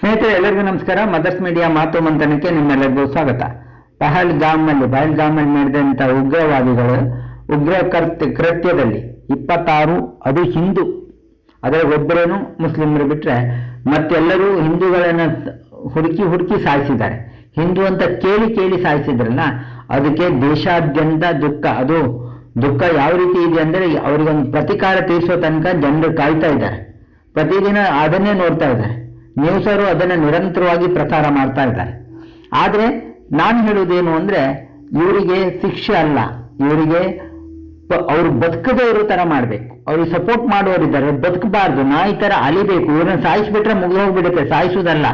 ಸ್ನೇಹಿತರೆ ಎಲ್ಲರಿಗೂ ನಮಸ್ಕಾರ. ಮದರ್ಸ್ ಮೀಡಿಯಾ ಮಾತು ಮಂಥನಕ್ಕೆ ನಿಮ್ಮೆಲ್ಲರಿಗೂ ಸ್ವಾಗತ. ಪಹಲ್ಗಾಮ್ನಲ್ಲಿ ಪಹಲ್ಗಾಮಲ್ಲಿ ನಡೆದಂತಹ ಉಗ್ರವಾದಿಗಳು ಉಗ್ರ ಕರ್ತ, ಕೃತ್ಯದಲ್ಲಿ ಇಪ್ಪತ್ತಾರು, ಅದು ಹಿಂದೂ. ಅದರ ಒಬ್ಬರೇನು, ಮುಸ್ಲಿಮರು ಬಿಟ್ರೆ ಮತ್ತೆಲ್ಲರೂ ಹಿಂದೂಗಳನ್ನ ಹುಡುಕಿ ಹುಡುಕಿ ಸಾಯಿಸಿದ್ದಾರೆ. ಹಿಂದೂ ಅಂತ ಕೇಳಿ ಕೇಳಿ ಸಾಯಿಸಿದ್ರಲ್ಲ, ಅದಕ್ಕೆ ದೇಶಾದ್ಯಂತ ದುಃಖ. ಅದು ದುಃಖ ಯಾವ ರೀತಿ ಇದೆ ಅಂದ್ರೆ, ಅವರಿಗೊಂದು ಪ್ರತಿಕಾರ ತೀರಿಸೋ ತನಕ ಜನರು ಕಾಯ್ತಾ ಇದ್ದಾರೆ. ಪ್ರತಿದಿನ ಅದನ್ನೇ ನೋಡ್ತಾ ಇದ್ದಾರೆ. ನ್ಯೂಸರು ಅದನ್ನು ನಿರಂತರವಾಗಿ ಪ್ರಸಾರ ಮಾಡ್ತಾ ಇದ್ದಾರೆ. ಆದರೆ ನಾನು ಹೇಳುವುದೇನು ಅಂದರೆ, ಇವರಿಗೆ ಶಿಕ್ಷೆ ಅಲ್ಲ. ಇವರಿಗೆ ಅವರು ಬದುಕದೇ ಇರೋ ಥರ ಮಾಡಬೇಕು. ಅವ್ರಿಗೆ ಸಪೋರ್ಟ್ ಮಾಡೋರಿದ್ದಾರೆ ಬದುಕಬಾರ್ದು. ನಾಯಿ ಥರ ಅಲಿಬೇಕು. ಇವ್ರನ್ನ ಸಾಯಿಸ್ಬಿಟ್ರೆ ಮುಗಿದು ಹೋಗ್ಬಿಡುತ್ತೆ. ಸಾಯಿಸುವುದಲ್ಲ.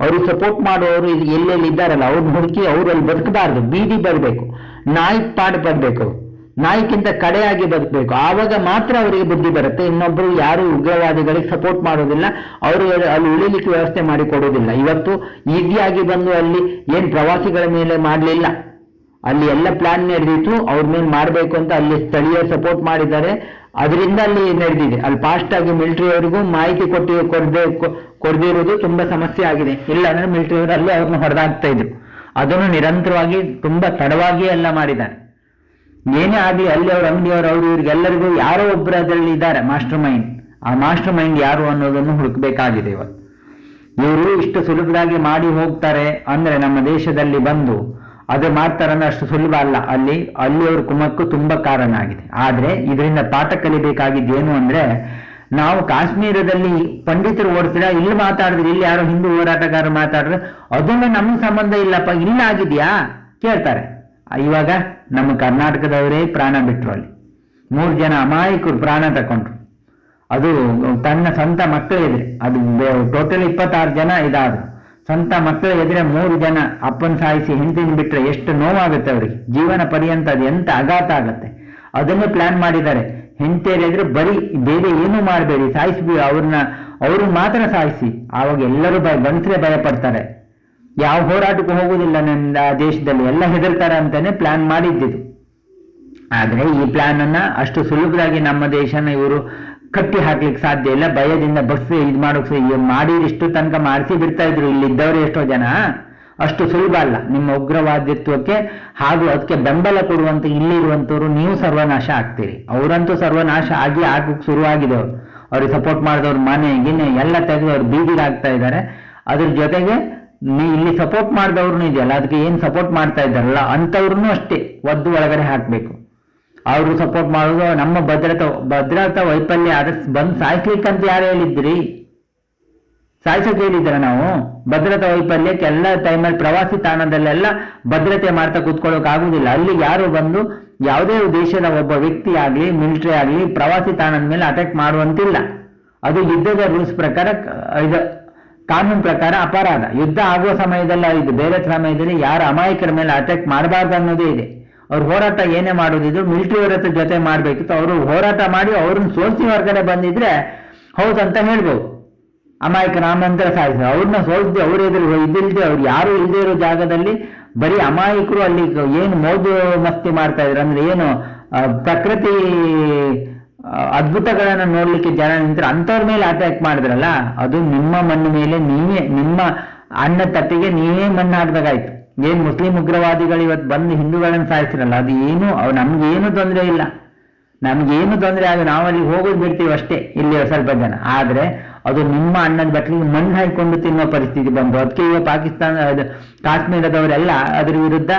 ಅವ್ರಿಗೆ ಸಪೋರ್ಟ್ ಮಾಡೋರು ಎಲ್ಲೆಲ್ಲಿ ಇದ್ದಾರಲ್ಲ ಅವ್ರನ್ನ ಹುಡುಕಿ ಅವ್ರು ಅಲ್ಲಿ ಬದುಕಬಾರ್ದು. ಬೀದಿ ಬರಬೇಕು. ನಾಯಿ ಪಾಡು ಬರಬೇಕು. ನಾಯಿಗಿಂತ ಕಡೆಯಾಗಿ ಬದುಕಬೇಕು. ಆವಾಗ ಮಾತ್ರ ಅವರಿಗೆ ಬುದ್ಧಿ ಬರುತ್ತೆ. ಇನ್ನೊಬ್ರು ಯಾರು ಉಗ್ರವಾದಿಗಳಿಗೆ ಸಪೋರ್ಟ್ ಮಾಡೋದಿಲ್ಲ ಅವರು ಅಲ್ಲಿ ಉಳಿಲಿಕ್ಕೆ ವ್ಯವಸ್ಥೆ ಮಾಡಿಕೊಡೋದಿಲ್ಲ ಇವತ್ತು ಈಸಿಯಾಗಿ ಬಂದು ಅಲ್ಲಿ ಏನ್ ಪ್ರವಾಸಿಗಳ ಮೇಲೆ ಮಾಡಲಿಲ್ಲ. ಅಲ್ಲಿ ಎಲ್ಲ ಪ್ಲಾನ್ ನಡೆದಿತ್ತು, ಅವ್ರ ಮೇಲೆ ಮಾಡಬೇಕು ಅಂತ ಅಲ್ಲಿ ಸ್ಥಳೀಯ ಸಪೋರ್ಟ್ ಮಾಡಿದ್ದಾರೆ. ಅದರಿಂದ ಅಲ್ಲಿ ನಡೆದಿದೆ. ಅಲ್ಲಿ ಫಾಸ್ಟ್ ಆಗಿ ಮಿಲಿಟರಿ ಅವರಿಗೂ ಮಾಹಿತಿ ಕೊಟ್ಟಿ, ಕೊಡದೆ ಕೊಡದಿರುವುದು ತುಂಬಾ ಸಮಸ್ಯೆ ಆಗಿದೆ. ಇಲ್ಲ ಅಂದ್ರೆ ಮಿಲಿಟರಿ ಅವರು ಅಲ್ಲಿ ಅವ್ರನ್ನ ಹೊಡೆದಾಗ್ತಾ ಇದ್ರು. ಅದನ್ನು ನಿರಂತರವಾಗಿ, ತುಂಬಾ ತಡವಾಗಿ ಎಲ್ಲ ಮಾಡಿದ್ದಾರೆ. ಏನೇ ಆಗಲಿ ಅಲ್ಲಿ ಅವ್ರ ಅಂಗಡಿಯವರು ಅವರು ಇವ್ರಿಗೆಲ್ಲರಿಗೂ ಯಾರೋ ಒಬ್ಬರು ಅದರಲ್ಲಿ ಇದ್ದಾರೆ ಮಾಸ್ಟರ್ ಮೈಂಡ್ ಆ ಮಾಸ್ಟರ್ ಮೈಂಡ್ ಯಾರು ಅನ್ನೋದನ್ನು ಹುಡುಕಬೇಕಾಗಿದೆ ಇವತ್ತು. ಇವರು ಇಷ್ಟು ಸುಲಭವಾಗಿ ಮಾಡಿ ಹೋಗ್ತಾರೆ ಅಂದ್ರೆ ನಮ್ಮ ದೇಶದಲ್ಲಿ ಬಂದು ಅದು ಮಾಡ್ತಾರಂದ್ರೆ ಅಷ್ಟು ಸುಲಭ ಅಲ್ಲ. ಅಲ್ಲಿ ಅಲ್ಲಿ ಅವ್ರ ಕುಮಕ್ಕು ತುಂಬಾ ಕಾರಣ ಆಗಿದೆ ಆದ್ರೆ ಇದರಿಂದ ಪಾಠ ಕಲಿಬೇಕಾಗಿದ್ದೇನು ಅಂದ್ರೆ, ನಾವು ಕಾಶ್ಮೀರದಲ್ಲಿ ಪಂಡಿತರು ಓಡಿಸಿದ್ರೆ ಇಲ್ಲಿ ಮಾತಾಡಿದ್ರೆ, ಇಲ್ಲಿ ಯಾರೋ ಹಿಂದೂ ಹೋರಾಟಗಾರರು ಮಾತಾಡಿದ್ರೆ ಅದನ್ನ ನಮ್ಗೆ ಸಂಬಂಧ ಇಲ್ಲಪ್ಪ ಇಲ್ಲ ಆಗಿದ್ಯಾ ಕೇಳ್ತಾರೆ. ಇವಾಗ ನಮ್ಮ ಕರ್ನಾಟಕದವರೇ ಪ್ರಾಣ ಬಿಟ್ಟರು ಅಲ್ಲಿ. ಮೂರು ಜನ ಅಮಾಯಕರು ಪ್ರಾಣ ತಕೊಂಡ್ರು. ಅದು ತನ್ನ ಸ್ವಂತ ಮಕ್ಕಳು ಎದುರೆ. ಅದು ಟೋಟಲ್ ಇಪ್ಪತ್ತಾರು ಜನ ಇದಾದ್ರು. ಸ್ವಂತ ಮಕ್ಕಳು ಎದುರೆ ಮೂರು ಜನ ಅಪ್ಪನ ಸಾಯಿಸಿ ಹಿಂದಿನ ಬಿಟ್ಟರೆ ಎಷ್ಟು ನೋವಾಗುತ್ತೆ ಅವರಿಗೆ. ಜೀವನ ಪರ್ಯಂತ ಅದು ಎಂತ ಆಘಾತ ಆಗುತ್ತೆ. ಅದನ್ನು ಪ್ಲಾನ್ ಮಾಡಿದ್ದಾರೆ. ಹೆಂಡತಿಯರ ಎದುರು ಬರೀ ಬೇರೆ ಏನೂ ಮಾಡಬೇಡಿ. ಸಾಯಿಸ್ಬಿ ಅವ್ರನ್ನ, ಅವರು ಮಾತ್ರ ಸಾಯಿಸಿ. ಆವಾಗ ಎಲ್ಲರೂ ಭಯ ಭಯಪಡ್ತಾರೆ. ಭಯ ಪಡ್ತಾರೆ ಯಾವ ಹೋರಾಟಕ್ಕೂ ಹೋಗುವುದಿಲ್ಲ ನನ್ನ ದೇಶದಲ್ಲಿ ಎಲ್ಲ ಹೆದರ್ತಾರೆ ಅಂತಾನೆ ಪ್ಲಾನ್ ಮಾಡಿದ್ದಿದ್ದು ಆದ್ರೆ ಈ ಪ್ಲಾನ್ ಅನ್ನ ಅಷ್ಟು ಸುಲಭವಾಗಿ ನಮ್ಮ ದೇಶನ ಇವರು ಕಟ್ಟಿ ಹಾಕ್ಲಿಕ್ಕೆ ಸಾಧ್ಯ ಇಲ್ಲ. ಭಯದಿಂದ ಬಸ್ ಇದು ಮಾಡೋಕ್ ಮಾಡಿ ಇಷ್ಟು ತನಕ ಮಾಡಿಸಿ ಬಿಡ್ತಾ ಇದ್ರು. ಇಲ್ಲಿದ್ದವರು ಎಷ್ಟೋ ಜನ. ಅಷ್ಟು ಸುಲಭ ಅಲ್ಲ. ನಿಮ್ಮ ಉಗ್ರವಾದಿತ್ವಕ್ಕೆ ಹಾಗೂ ಅದಕ್ಕೆ ಬೆಂಬಲ ಕೊಡುವಂತ ಇಲ್ಲಿರುವಂತವ್ರು ನೀವು ಸರ್ವನಾಶ ಆಗ್ತೀರಿ. ಅವರಂತೂ ಸರ್ವನಾಶ ಆಗಿ ಆಗಕ್ಕೆ ಶುರುವಾಗಿದೆ ಅವ್ರು. ಅವ್ರಿಗೆ ಸಪೋರ್ಟ್ ಮಾಡಿದವ್ರ ಮನೆ ಗಿನ್ನೆ ಎಲ್ಲ ತೆಗೆದು ಅವ್ರು ಬೀದಿಗಾಗ್ತಾ ಇದ್ದಾರೆ. ಅದ್ರ ಜೊತೆಗೆ ನೀ ಇಲ್ಲಿ ಸಪೋರ್ಟ್ ಮಾಡಿದವ್ರು ಇದೆಯಲ್ಲ, ಅದಕ್ಕೆ ಏನ್ ಸಪೋರ್ಟ್ ಮಾಡ್ತಾ ಇದ್ದಾರಲ್ಲ ಅಂಥವ್ರನ್ನೂ ಅಷ್ಟೇ, ಒದ್ದು ಒಳಗಡೆ ಹಾಕ್ಬೇಕು. ಅವರು ಸಪೋರ್ಟ್ ಮಾಡೋದು ನಮ್ಮ ಭದ್ರತಾ ಭದ್ರತಾ ವೈಫಲ್ಯ ಆದ ಬಂದ್ ಸಾಯಿಸ್ಲಿಕ್ಕಂತ ಯಾರು ಹೇಳಿದ್ರಿ? ಸಾಯಿಸೋಕೆ ಹೇಳಿದ್ರ ನಾವು? ಭದ್ರತಾ ವೈಫಲ್ಯಕ್ಕೆ ಎಲ್ಲ ಟೈಮಲ್ಲಿ ಪ್ರವಾಸಿ ತಾಣದಲ್ಲೆಲ್ಲ ಭದ್ರತೆ ಮಾಡ್ತಾ ಕೂತ್ಕೊಳ್ಳೋಕೆ ಆಗುದಿಲ್ಲ. ಅಲ್ಲಿ ಯಾರು ಬಂದು ಯಾವುದೇ ದೇಶದ ಒಬ್ಬ ವ್ಯಕ್ತಿ ಆಗಲಿ, ಮಿಲಿಟರಿ ಆಗಲಿ ಪ್ರವಾಸಿ ತಾಣದ ಮೇಲೆ ಅಟ್ಯಾಕ್ ಮಾಡುವಂತಿಲ್ಲ. ಅದು ಯುದ್ಧದ ರೂಲ್ಸ್ ಪ್ರಕಾರ ಇದು ಕಾನೂನು ಪ್ರಕಾರ ಅಪರಾಧ. ಯುದ್ಧ ಆಗುವ ಸಮಯದಲ್ಲಿ ಇದು. ಬೇರೆ ಸಮಯದಲ್ಲಿ ಯಾರು ಅಮಾಯಕರ ಮೇಲೆ ಅಟ್ಯಾಕ್ ಮಾಡಬಾರ್ದು ಅನ್ನೋದೇ ಇದೆ. ಅವ್ರ ಹೋರಾಟ ಏನೇ ಮಾಡೋದಿದ್ರು ಮಿಲಿಟರಿ ಅವ್ರ ಹತ್ರ ಜೊತೆ ಮಾಡಬೇಕಿತ್ತು ಅವರು ಹೋರಾಟ ಮಾಡಿ ಅವ್ರನ್ನ ಸೋಲ್ಸಿ ಹೊರಗಡೆ ಬಂದಿದ್ರೆ ಹೌದಂತ ಹೇಳ್ಬೋದು. ಅಮಾಯಕ ರಾಮಂತರ ಸಾಯಿಸ ಅವ್ರನ್ನ ಸೋಲ್ಸ್ದೆ, ಅವ್ರ ಎದುರು ಇದಿಲ್ದೆ, ಅವ್ರು ಯಾರು ಇಲ್ಲದೆ ಇರೋ ಜಾಗದಲ್ಲಿ ಬರೀ ಅಮಾಯಕರು ಅಲ್ಲಿ ಏನು ಮೋದು ಮಸ್ತಿ ಮಾಡ್ತಾ ಇದ್ರು ಅಂದ್ರೆ ಏನು ಪ್ರಕೃತಿ ಅದ್ಭುತಗಳನ್ನ ನೋಡ್ಲಿಕ್ಕೆ ಜನ ನಿಂತರು ಅಂಥವ್ರ ಮೇಲೆ ಅಟ್ಯಾಕ್ ಮಾಡಿದ್ರಲ್ಲ, ಅದು ನಿಮ್ಮ ಮಣ್ಣು ಮೇಲೆ ನೀವೇ ನಿಮ್ಮ ಅನ್ನ ತಟ್ಟಿಗೆ ನೀವೇ ಮಣ್ಣು ಹಾಕ್ಬೇಕಾಯ್ತು ಏನ್ ಮುಸ್ಲಿಂ ಉಗ್ರವಾದಿಗಳು ಇವತ್ತು ಬಂದು ಹಿಂದೂಗಳನ್ನು ಸಾಯಿಸಿರಲ್ಲ, ಅದು ಏನು ನಮ್ಗೇನು ತೊಂದರೆ ಇಲ್ಲ. ನಮ್ಗೇನು ತೊಂದರೆ ಆಗ ನಾವು ಅಲ್ಲಿ ಹೋಗೋದು ಬಿಡ್ತೀವಿ ಅಷ್ಟೇ, ಇಲ್ಲಿ ಸ್ವಲ್ಪ ಜನ. ಆದ್ರೆ ಅದು ನಿಮ್ಮ ಅಣ್ಣದ ಬಟ್ಟಲಿಗೆ ಮಣ್ಣು ಹಾಕಿಕೊಂಡು ತಿನ್ನೋ ಪರಿಸ್ಥಿತಿ ಬಂತು. ಅದಕ್ಕೆ ಈಗ ಪಾಕಿಸ್ತಾನ ಕಾಶ್ಮೀರದವರೆಲ್ಲ ಅದ್ರ ವಿರುದ್ಧ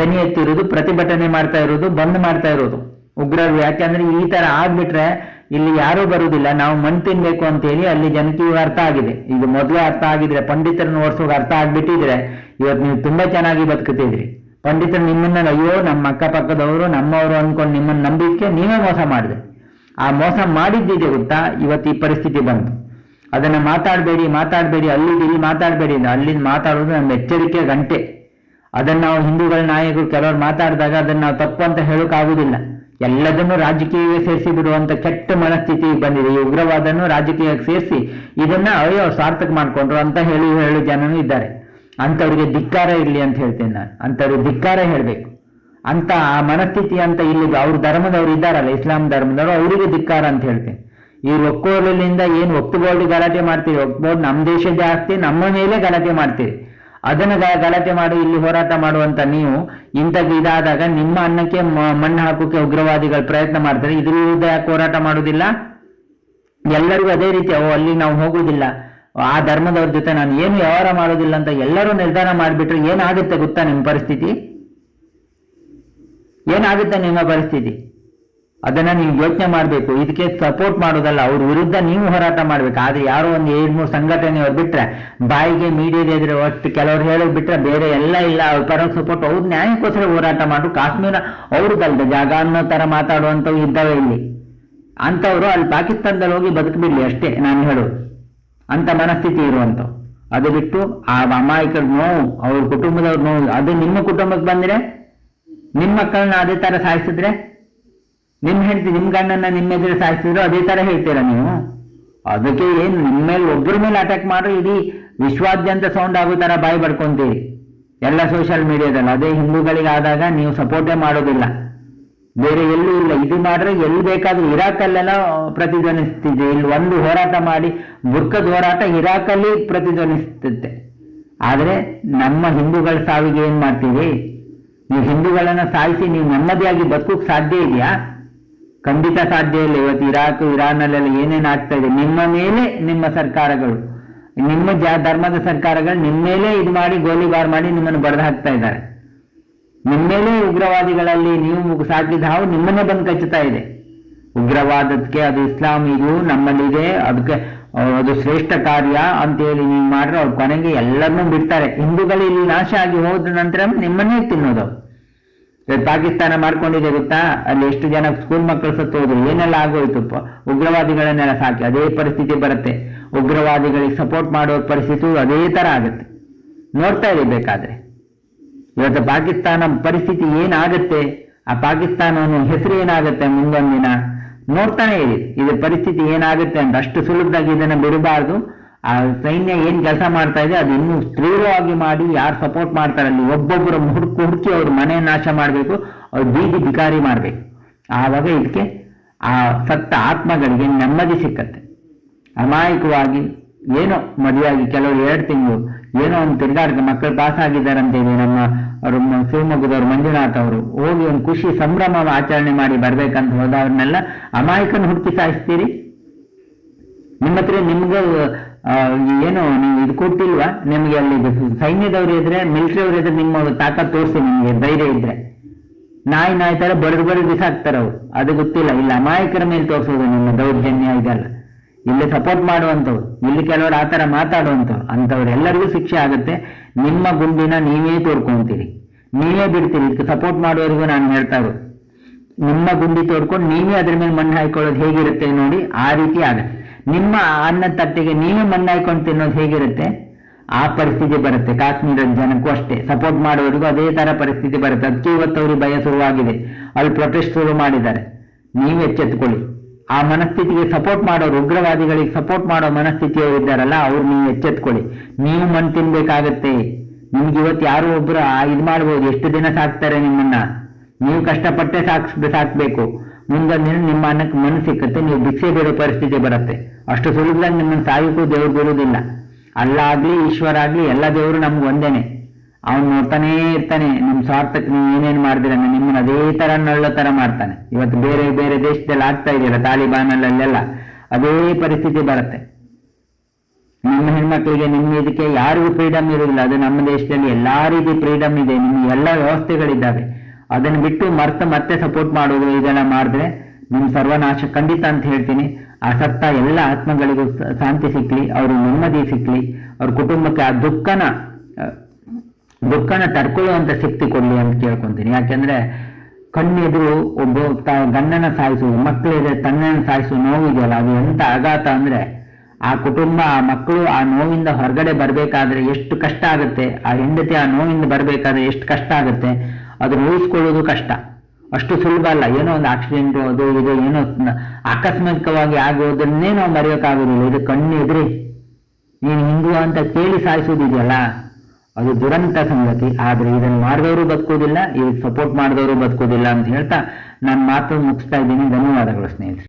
ದನಿ ಎತ್ತಿರೋದು ಪ್ರತಿಭಟನೆ ಮಾಡ್ತಾ ಇರೋದು ಬಂದ್ ಮಾಡ್ತಾ ಇರೋದು ಉಗ್ರರು. ಯಾಕೆಂದ್ರೆ ಈ ತರ ಆಗ್ಬಿಟ್ರೆ ಇಲ್ಲಿ ಯಾರು ಬರುವುದಿಲ್ಲ. ನಾವು ಮಣ್ಣು ತಿನ್ಬೇಕು ಅಂತ ಹೇಳಿ ಅಲ್ಲಿ ಜನಕ್ಕೆ ಇವಾಗ ಅರ್ಥ ಆಗಿದೆ. ಇದು ಮೊದಲೇ ಅರ್ಥ ಆಗಿದ್ರೆ ಪಂಡಿತರನ್ನು ಓಡಿಸೋಕೆ ಅರ್ಥ ಆಗ್ಬಿಟ್ಟಿದ್ರೆ ಇವತ್ತು ನೀವು ತುಂಬಾ ಚೆನ್ನಾಗಿ ಬದುಕುತ್ತಿದ್ರಿ ಪಂಡಿತರು ನಿಮ್ಮನ್ನ ಅಯ್ಯೋ, ನಮ್ಮ ಅಕ್ಕಪಕ್ಕದವರು, ನಮ್ಮವರು ಅನ್ಕೊಂಡು ನಿಮ್ಮನ್ನ ನಂಬಿಕೆ ನೀವೇ ಮೋಸ ಮಾಡಿದೆ. ಆ ಮೋಸ ಮಾಡಿದ್ದಿದೆ ಗೊತ್ತಾ? ಇವತ್ತು ಈ ಪರಿಸ್ಥಿತಿ ಬಂತು. ಅದನ್ನ ಮಾತಾಡಬೇಡಿ ಮಾತಾಡಬೇಡಿ. ಅಲ್ಲಿ ಇಲ್ಲಿ ಮಾತಾಡಬೇಡಿ ಅಲ್ಲಿಂದ ಮಾತಾಡೋದು ನಮ್ಮ ಎಚ್ಚರಿಕೆ ಗಂಟೆ. ಅದನ್ನ ನಾವು ಹಿಂದೂಗಳ ನಾಯಕರು ಕೆಲವರು ಮಾತಾಡಿದಾಗ ಅದನ್ನ ನಾವು ತಪ್ಪು ಅಂತ ಹೇಳೋಕ್ಕಾಗುದಿಲ್ಲ ಎಲ್ಲದನ್ನು ರಾಜಕೀಯ ಸೇರಿಸಿ ಬಿಡುವಂತ ಕೆಟ್ಟ ಮನಸ್ಥಿತಿ ಬಂದಿದೆ. ಈ ಉಗ್ರವಾದನ್ನು ರಾಜಕೀಯಕ್ಕೆ ಸೇರಿಸಿ ಇದನ್ನ ಅಯ್ಯೋ ಸಾರ್ಥಕ ಮಾಡ್ಕೊಂಡ್ರು ಅಂತ ಹೇಳಿ ಹೇಳಿ ಜನನು ಇದ್ದಾರೆ. ಅಂಥವ್ರಿಗೆ ಧಿಕ್ಕಾರ ಇರ್ಲಿ ಅಂತ ಹೇಳ್ತೇನೆ ನಾನು. ಅಂಥವ್ರು ಧಿಕ್ಕಾರ ಹೇಳ್ಬೇಕು. ಅಂತ ಆ ಮನಸ್ಥಿತಿ ಅಂತ ಇಲ್ಲಿ ಅವ್ರ ಧರ್ಮದವ್ರು ಇದ್ದಾರಲ್ಲ, ಇಸ್ಲಾಂ ಧರ್ಮದವರು ಅವರಿಗೆ ಧಿಕ್ಕಾರ ಅಂತ ಹೇಳ್ತೇನೆ. ಈ ಒಕ್ಕೋಲಿಂದ ಏನು ಒಕ್ಕುಬೋರ್ಡ್ ಗಲಾಟೆ ಮಾಡ್ತೀರಿ? ಒಕ್ಕಬೋಲ್ಡ್ ನಮ್ಮ ದೇಶದ ಆಸ್ತಿ, ನಮ್ಮ ಮೇಲೆ ಗಲಾಟೆ ಮಾಡ್ತೀರಿ? ಅದನ್ನ ಗಲಾಟೆ ಮಾಡಿ, ಇಲ್ಲಿ ಹೋರಾಟ ಮಾಡುವಂತ ನೀವು ಇಂಥ ಇದಾದಾಗ ನಿಮ್ಮ ಅನ್ನಕ್ಕೆ ಮಣ್ಣು ಹಾಕೋಕೆ ಉಗ್ರವಾದಿಗಳು ಪ್ರಯತ್ನ ಮಾಡ್ತಾರೆ. ಇದ್ರ ವಿರುದ್ಧ ಯಾಕೆ ಹೋರಾಟ ಮಾಡೋದಿಲ್ಲ ಎಲ್ಲರಿಗೂ ಅದೇ ರೀತಿ, ಓ, ಅಲ್ಲಿ ನಾವು ಹೋಗುದಿಲ್ಲ ಆ ಧರ್ಮದವ್ರ ಜೊತೆ ನಾನು ಏನು ವ್ಯವಹಾರ ಮಾಡೋದಿಲ್ಲ ಅಂತ ಎಲ್ಲರೂ ನಿರ್ಧಾರ ಮಾಡಿಬಿಟ್ರೆ ಏನಾಗುತ್ತೆ ಗೊತ್ತಾ ನಿಮ್ಮ ಪರಿಸ್ಥಿತಿ? ಏನಾಗುತ್ತೆ ನಿಮ್ಮ ಪರಿಸ್ಥಿತಿ? ಅದನ್ನ ನೀವು ಯೋಚನೆ ಮಾಡಬೇಕು. ಇದಕ್ಕೆ ಸಪೋರ್ಟ್ ಮಾಡೋದಲ್ಲ, ಅವ್ರ ವಿರುದ್ಧ ನೀವು ಹೋರಾಟ ಮಾಡ್ಬೇಕು. ಆದ್ರೆ ಯಾರೋ ಒಂದು ಏಳ್ ಮೂರು ಸಂಘಟನೆಯವ್ರು ಬಿಟ್ರೆ, ಬಾಯಿಗೆ ಮೀಡಿಯಾದ ಎದುರು ಒಟ್ಟು ಕೆಲವ್ರು ಹೇಳೋದು ಬಿಟ್ರೆ ಬೇರೆ ಎಲ್ಲ ಇಲ್ಲ. ಅವ್ರ ಪರ ಸಪೋರ್ಟ್ ಅವ್ರ ನ್ಯಾಯಕ್ಕೋಸ್ಕರ ಹೋರಾಟ ಮಾಡು ಕಾಶ್ಮೀರ ಅವ್ರದ್ದಲ್ದ. ಜಾಗ ಅನ್ನೋ ತರ ಮಾತಾಡುವಂಥವು ಇದ್ದಾವೆ ಇಲ್ಲಿ. ಅಂಥವ್ರು ಅಲ್ಲಿ ಪಾಕಿಸ್ತಾನದಲ್ಲಿ ಹೋಗಿ ಬದುಕಬಿಡ್ಲಿ ಅಷ್ಟೇ ನಾನು ಹೇಳೋದು. ಅಂತ ಮನಸ್ಥಿತಿ ಇರುವಂತ ಅದು ಬಿಟ್ಟು ಆ ಅಮಾಯಕರ ನೋವು, ಅವ್ರ ಕುಟುಂಬದವ್ರ ನೋವು, ಅದು ನಿಮ್ಮ ಕುಟುಂಬಕ್ಕೆ ಬಂದ್ರೆ, ನಿಮ್ಮ ಮಕ್ಕಳನ್ನ ಅದೇ ತರ ಸಾಯಿಸಿದ್ರೆ ನಿಮ್ ಹೆಂಡತಿ ನಿಮ್ ಗಂಡನ್ನ ನಿಮ್ಮ ಸಾಯಿಸಿದ್ರು ಅದೇ ತರ ಹೇಳ್ತೀರಾ ನೀವು? ಅದಕ್ಕೆ ಏನು, ನಿಮ್ಮ ಮೇಲೆ ಒಬ್ಬರ ಮೇಲೆ ಅಟ್ಯಾಕ್ ಮಾಡ್ರೆ ಇಡೀ ವಿಶ್ವಾದ್ಯಂತ ಸೌಂಡ್ ಆಗೋ ತರ ಬಾಯಿ ಬಡ್ಕೊಂತೀರಿ. ಎಲ್ಲ ಸೋಷಿಯಲ್ ಮೀಡಿಯಾದಲ್ಲಿ ಅದೇ ಹಿಂದೂಗಳಿಗೆ ಆದಾಗ ನೀವು ಸಪೋರ್ಟೇ ಮಾಡೋದಿಲ್ಲ. ಬೇರೆ ಎಲ್ಲೂ ಇಲ್ಲ. ಇದು ಮಾಡ್ರೆ ಎಲ್ಲಿ ಬೇಕಾದ್ರೂ ಇರಾಕಲ್ಲೆಲ್ಲ ಪ್ರತಿಧ್ವನಿಸ್ತಿದ್ದೆ ಇಲ್ಲಿ ಒಂದು ಹೋರಾಟ ಮಾಡಿ ಬುರ್ಕದ ಹೋರಾಟ ಇರಾಕಲ್ಲಿ ಪ್ರತಿಧ್ವನಿಸ್ತಿದ್ದೆ ಆದರೆ ನಮ್ಮ ಹಿಂದೂಗಳ ಸಾವಿಗೆ ಏನು ಮಾಡ್ತೀವಿ ನೀವು ಹಿಂದೂಗಳನ್ನ ಸಾಯಿಸಿ ನೀವು ನೆಮ್ಮದಿಯಾಗಿ ಬದುಕೋಕ್ ಸಾಧ್ಯ ಇದೆಯಾ? ಖಂಡಿತ ಸಾಧ್ಯ ಇಲ್ಲ. ಇವತ್ತು ಇರಾಕ್, ಇರಾನ್ನಲ್ಲೆಲ್ಲ ಏನೇನ್ ಆಗ್ತಾ ಇದೆ, ನಿಮ್ಮ ಮೇಲೆ ನಿಮ್ಮ ಸರ್ಕಾರಗಳು, ನಿಮ್ಮ ಜಾ, ಧರ್ಮದ ಸರ್ಕಾರಗಳು ನಿಮ್ಮ ಮೇಲೆ ಇದು ಮಾಡಿ, ಗೋಲಿಬಾರ್ ಮಾಡಿ ನಿಮ್ಮನ್ನು ಬರೆದು ಹಾಕ್ತಾ ಇದ್ದಾರೆ. ನಿಮ್ಮ ಮೇಲೆ ಉಗ್ರವಾದಿಗಳಲ್ಲಿ ನೀವು ಸಾಕಿದ ಹಾವು ನಿಮ್ಮನ್ನೇ ಬಂದು ಕಚ್ಚುತ್ತಾ ಇದೆ. ಉಗ್ರವಾದಕ್ಕೆ ಅದು ಇಸ್ಲಾಂ, ಇದು ನಮ್ಮಲ್ಲಿದೆ ಅದಕ್ಕೆ ಅದು ಶ್ರೇಷ್ಠ ಕಾರ್ಯ ಅಂತ ಹೇಳಿ ನೀವು ಮಾಡ್ರೆ ಅವ್ರು ಕೊನೆಗೆ ಎಲ್ಲರನ್ನೂ ಬಿಡ್ತಾರೆ. ಹಿಂದೂಗಳು ಇಲ್ಲಿ ನಾಶ ಆಗಿ ಹೋದ ನಂತರ ನಿಮ್ಮನ್ನೇ ತಿನ್ನೋದು. ಇವತ್ತು ಪಾಕಿಸ್ತಾನ ಮಾಡ್ಕೊಂಡಿದೆ ಗೊತ್ತಾ? ಅಲ್ಲಿ ಎಷ್ಟು ಜನ ಸ್ಕೂಲ್ ಮಕ್ಕಳು ಸತ್ತು ಹೋದ್ರು ಏನೆಲ್ಲ ಆಗೋಯ್ತು ಉಗ್ರವಾದಿಗಳನ್ನೆಲ್ಲ ಸಾಕಿ. ಅದೇ ಪರಿಸ್ಥಿತಿ ಬರುತ್ತೆ. ಉಗ್ರವಾದಿಗಳಿಗೆ ಸಪೋರ್ಟ್ ಮಾಡೋ ಪರಿಸ್ಥಿತಿ ಅದೇ ತರ ಆಗುತ್ತೆ. ನೋಡ್ತಾ ಇರಿ ಬೇಕಾದ್ರೆ. ಇವತ್ತು ಪಾಕಿಸ್ತಾನ ಪರಿಸ್ಥಿತಿ ಏನಾಗುತ್ತೆ? ಆ ಪಾಕಿಸ್ತಾನವನ್ನು ಹೆಸರು ಏನಾಗುತ್ತೆ ಮುಂದೊಂದಿನ? ದಿನ ನೋಡ್ತಾನೆ ಇರಿ. ಇದು ಪರಿಸ್ಥಿತಿ ಏನಾಗುತ್ತೆ ಅಂತ. ಅಷ್ಟು ಸುಲಭವಾಗಿ ಇದನ್ನ ಬಿಡಬಾರ್ದು. ಆ ಸೈನ್ಯ ಏನ್ ಕೆಲಸ ಮಾಡ್ತಾ ಇದೆ, ಅದು ಇನ್ನೂ ತೀವ್ರವಾಗಿ ಮಾಡಿ ಯಾರು ಸಪೋರ್ಟ್ ಮಾಡ್ತಾರೆ ಅಲ್ಲಿ ಒಬ್ಬೊಬ್ಬರು ಹುಡುಕಿ ಹುಡುಕಿ ಅವ್ರ ಮನೆ ನಾಶ ಮಾಡಬೇಕು, ಅವ್ರ ಬೀದಿ ಬಿಕಾರಿ ಮಾಡ್ಬೇಕು. ಆವಾಗ ಇದಕ್ಕೆ ಆ ಸತ್ತ ಆತ್ಮಗಳಿಗೆ ನೆಮ್ಮದಿ ಸಿಕ್ಕತ್ತೆ. ಅಮಾಯಕವಾಗಿ ಏನೋ ಮದುವೆಯಾಗಿ ಕೆಲವರು ಎರಡು ತಿಂಗಳು, ಏನೋ ಒಂದು ತಿರುಗಾಡಕ್ಕೆ ಮಕ್ಕಳು ಪಾಸ್ ಆಗಿದ್ದಾರೆ ಅಂತ ಹೇಳಿ ನಮ್ಮ ಅವರು ಶಿವಮೊಗ್ಗದವರು ಮಂಜುನಾಥ್ ಅವರು, ಹೋಗಿ ಒಂದು ಖುಷಿ ಸಂಭ್ರಮ ಆಚರಣೆ ಮಾಡಿ ಬರ್ಬೇಕಂತ ಹೋದವ್ರನ್ನೆಲ್ಲ ಅಮಾಯಕನ ಹುಡುಕಿ ಸಾಯಿಸ್ತೀರಿ? ನಿಮ್ಮ ಹತ್ರ ನಿಮ್ಗೆ ಏನು, ನೀವು ಇದು ಕೊಟ್ಟಿಲ್ವಾ? ನಿಮಗೆ ಅಲ್ಲಿ ಸೈನ್ಯದವ್ರು ಇದ್ರೆ ಮಿಲಿಟರಿ ಅವ್ರು ಇದ್ರೆ ನಿಮ್ಮ ತಾಕತ್ ತೋರಿಸಿ ನಿಮಗೆ ಧೈರ್ಯ ಇದ್ರೆ. ನಾಯಿ ನಾಯಿ ತರ ಬಡದು ಬಡದು ಬಿಸಾಕ್ತಾರೆ ಅವ್ರು. ಅದು ಗೊತ್ತಿಲ್ಲ. ಇಲ್ಲ ಅಮಾಯಕರ ಮೇಲೆ ತೋರಿಸೋದು ನಿಮ್ಮ ದೌರ್ಜನ್ಯ ಇದೆಲ್ಲ. ಇಲ್ಲಿ ಸಪೋರ್ಟ್ ಮಾಡುವಂಥವ್ರು. ಇಲ್ಲಿ ಕೆಲವರು ಆ ಥರ ಮಾತಾಡುವಂಥವ್ರು. ಅಂಥವ್ರು ಎಲ್ಲರಿಗೂ ಶಿಕ್ಷೆ ಆಗುತ್ತೆ. ನಿಮ್ಮ ಗುಂಡಿನ ನೀವೇ ತೋರ್ಕೊಂತೀರಿ. ನೀವೇ ಬಿಡ್ತೀರಿ. ಇದಕ್ಕೆ ಸಪೋರ್ಟ್ ಮಾಡೋರಿಗೂ ನಾನು ಹೇಳ್ತಾ ಇರೋದು. ನಿಮ್ಮ ಗುಂಡಿ ತೋಡ್ಕೊಂಡು ನೀವೇ ಅದ್ರ ಮೇಲೆ ಮಣ್ಣು ಹಾಕೊಳ್ಳೋದು ಹೇಗಿರುತ್ತೆ ನೋಡಿ ಆ ರೀತಿ ಆಗುತ್ತೆ. ನಿಮ್ಮ ಅನ್ನ ತಟ್ಟೆಗೆ ನೀವು ಮಣ್ಣಾಯ್ಕೊಂಡು ತಿನ್ನೋದು ಹೇಗಿರುತ್ತೆ? ಆ ಪರಿಸ್ಥಿತಿ ಬರುತ್ತೆ. ಕಾಶ್ಮೀರದ ಜನಕ್ಕೂ ಅಷ್ಟೇ. ಸಪೋರ್ಟ್ ಮಾಡೋರಿಗೂ ಅದೇ ತರ ಪರಿಸ್ಥಿತಿ ಬರುತ್ತೆ. ಅದಕ್ಕೆ ಇವತ್ತು ಅವ್ರಿಗೆ ಭಯ ಶುರುವಾಗಿದೆ. ಅಲ್ಲಿ ಪ್ರೊಟೆಸ್ಟ್ ಶುರು ಮಾಡಿದ್ದಾರೆ. ನೀವು ಎಚ್ಚೆತ್ತುಕೊಳ್ಳಿ ಆ ಮನಸ್ಥಿತಿಗೆ ಸಪೋರ್ಟ್ ಮಾಡೋರು, ಉಗ್ರವಾದಿಗಳಿಗೆ ಸಪೋರ್ಟ್ ಮಾಡೋ ಮನಸ್ಥಿತಿಯವರು ಇದ್ದಾರಲ್ಲ, ಅವ್ರು ನೀವು ಎಚ್ಚೆತ್ಕೊಳ್ಳಿ. ನೀವು ಮಣ್ಣು ತಿನ್ಬೇಕಾಗತ್ತೆ. ನಿಮ್ಗೆ ಇವತ್ತು ಯಾರೋ ಒಬ್ರು ಇದು ಇದ್ ಮಾಡ್ಬೋದು. ಎಷ್ಟು ದಿನ ಸಾಕ್ತಾರೆ ನಿಮ್ಮನ್ನ? ನೀವು ಕಷ್ಟಪಟ್ಟೆ ಸಾಕ್ಸ್, ಸಾಕ್ಬೇಕು. ಮುಂದೊಂದಿನ ನಿಮ್ಮ ಅನ್ನಕ್ಕೆ ಮಣ್ಣು ಸಿಕ್ಕತ್ತೆ. ನೀವು ಭಿಕ್ಷೆ ಬಿಡೋ ಪರಿಸ್ಥಿತಿ ಬರುತ್ತೆ. ಅಷ್ಟು ಸುಲಭದಲ್ಲಿ ನಿಮ್ಮನ್ನು ಸಾಯಕ್ಕೂ ದೇವ್ರು ಬಿಡುವುದಿಲ್ಲ ಅಲ್ಲ ಈಶ್ವರ ಆಗಲಿ ಎಲ್ಲ ದೇವರು ನಮ್ಗೆ ಒಂದೇನೆ. ಅವನು ನೋಡ್ತಾನೇ ಇರ್ತಾನೆ ನಿಮ್ ಸ್ವಾರ್ಥಕ್ಕೆ ನೀವು ಏನೇನು ಮಾಡಿದಿರ ನಿಮ್ಮನ್ನ ಅದೇ ಥರ ನಳ್ಳ ತರ ಮಾಡ್ತಾನೆ. ಇವತ್ತು ಬೇರೆ ಬೇರೆ ದೇಶದಲ್ಲಿ ಆಗ್ತಾ ಇದೆಯಲ್ಲ, ತಾಲಿಬಾನಲ್ಲೆಲ್ಲ, ಅದೇ ಪರಿಸ್ಥಿತಿ ಬರುತ್ತೆ. ನಿಮ್ಮ ಹೆಣ್ಮಕ್ಳಿಗೆ, ನಿಮ್ಮ ಇದಕ್ಕೆ ಯಾರಿಗೂ ಫ್ರೀಡಮ್ ಇರೋದಿಲ್ಲ ಅದು ನಮ್ಮ ದೇಶದಲ್ಲಿ ಎಲ್ಲ ರೀತಿ ಫ್ರೀಡಮ್ ಇದೆ. ನಿಮ್ಗೆ ಎಲ್ಲ ವ್ಯವಸ್ಥೆಗಳಿದ್ದಾವೆ. ಅದನ್ನು ಬಿಟ್ಟು ಮರ್ತ ಮತ್ತೆ ಸಪೋರ್ಟ್ ಮಾಡೋದು ಇದೆಲ್ಲ ಮಾಡಿದ್ರೆ, ನಿಮ್ಮ ಸರ್ವನಾಶ ಖಂಡಿತ ಅಂತ ಹೇಳ್ತೀನಿ. ಆ ಸತ್ತ ಎಲ್ಲ ಆತ್ಮಗಳಿಗೂ ಶಾಂತಿ ಸಿಕ್ಲಿ, ಅವರು ನೆಮ್ಮದಿ ಸಿಕ್ಲಿ, ಅವ್ರ ಕುಟುಂಬಕ್ಕೆ ಆ ದುಃಖನ ದುಃಖನ ತಡ್ಕೊಳ್ಳುವಂಥ ಶಕ್ತಿ ಕೊಡ್ಲಿ ಅಂತ ಕೇಳ್ಕೊಂತೀನಿ. ಯಾಕೆಂದ್ರೆ ಕಣ್ಣೆದುರು ಒಬ್ಬ ಗಂಡನ ಸಾಯಿಸುವುದು ಮಕ್ಕಳಿದೆ ತನ್ನನ್ನು ಸಾಯಿಸುವ ನೋವಿದೆಯಲ್ಲ, ಅದು ಎಂಥ ಆಘಾತ ಅಂದ್ರೆ ಆ ಕುಟುಂಬ, ಆ ಮಕ್ಕಳು ಆ ನೋವಿಂದ ಹೊರಗಡೆ ಬರ್ಬೇಕಾದ್ರೆ ಎಷ್ಟು ಕಷ್ಟ ಆಗುತ್ತೆ, ಆ ಹೆಂಡತಿ ಆ ನೋವಿಂದ ಬರಬೇಕಾದ್ರೆ ಎಷ್ಟು ಕಷ್ಟ ಆಗುತ್ತೆ, ಅದನ್ನ ಉಳಿಸ್ಕೊಳ್ಳೋದು ಕಷ್ಟ. ಅಷ್ಟು ಸುಲಭ ಅಲ್ಲ. ಏನೋ ಒಂದು ಆಕ್ಸಿಡೆಂಟ್ ಅದು ಇದು ಏನೋ ಆಕಸ್ಮಿಕವಾಗಿ ಆಗೋದನ್ನೇ ನಾವು ಮರೆಯೋಕ್ಕಾಗೋದಿಲ್ಲ ಇದು ಕಣ್ಣು ನೀನು ಹಿಂದೂ ಅಂತ ಕೇಳಿ ಸಾಯಿಸೋದಿದೆಯಲ್ಲ ಅದು ದುರಂತ ಸಂಗತಿ. ಆದ್ರೆ ಇದನ್ನು ಮಾಡಿದವರು ಬದುಕೋದಿಲ್ಲ ಇದಕ್ಕೆ ಸಪೋರ್ಟ್ ಮಾಡಿದವರು ಬದುಕೋದಿಲ್ಲ ಅಂತ ಹೇಳ್ತಾ, ನಾನು ಮಾತು ಮುಗಿಸ್ತಾ ಇದ್ದೀನಿ. ಧನ್ಯವಾದಗಳು ಸ್ನೇಹಿತರೆ.